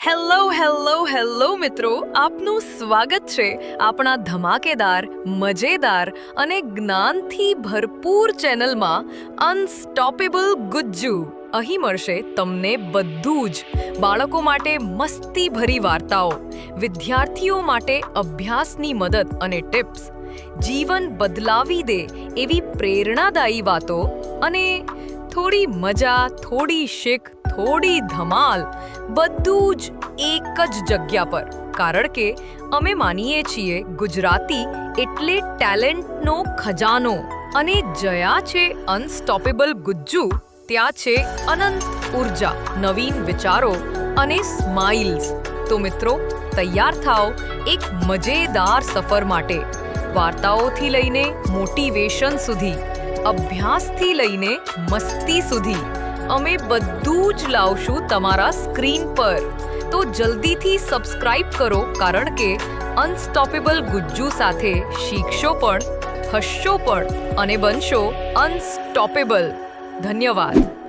Hello hello hello મિત્રો, આપનું સ્વાગત છે આપણા ધમાકેદાર, મજેદાર અને જ્ઞાનથી ભરપૂર ચેનલમાં અનસ્ટોપેબલ ગુજ્જુ. અહીં મળશે તમને બધું જ. બાળકો માટે મસ્તી ભરી વાર્તાઓ, વિદ્યાર્થીઓ માટે અભ્યાસની મદદ અને ટિપ્સ, જીવન બદલાવી દે એવી પ્રેરણાદાયી વાતો અને થોડી મજા, થોડી શીખ, થોડી ધમાલ, બધું જ એક જ જગ્યા પર. કારણ કે અમે માનીએ છીએ ગુજરાતી એટલે ટેલેન્ટનો ખજાનો અને જયા છે અનસ્ટોપેબલ ગુજ્જુ, ત્યાં છે અનંત ઊર્જા, નવીન વિચારો અને સ્માઇલ્સ. તો મિત્રો, તૈયાર થાઓ એક મજેદાર સફર માટે. વાર્તાઓથી લઈને મોટિવેશન સુધી. અભ્યાસથી લઈને મસ્તી સુધી અમે બધું જ લાવશું તમારા સ્ક્રીન પર. તો જલ્દીથી સબસ્ક્રાઇબ કરો, કારણ કે અનસ્ટોપેબલ ગુજ્જુ સાથે શીખશો પણ, હસશો પણ અને બનશો અનસ્ટોપેબલ. ધન્યવાદ.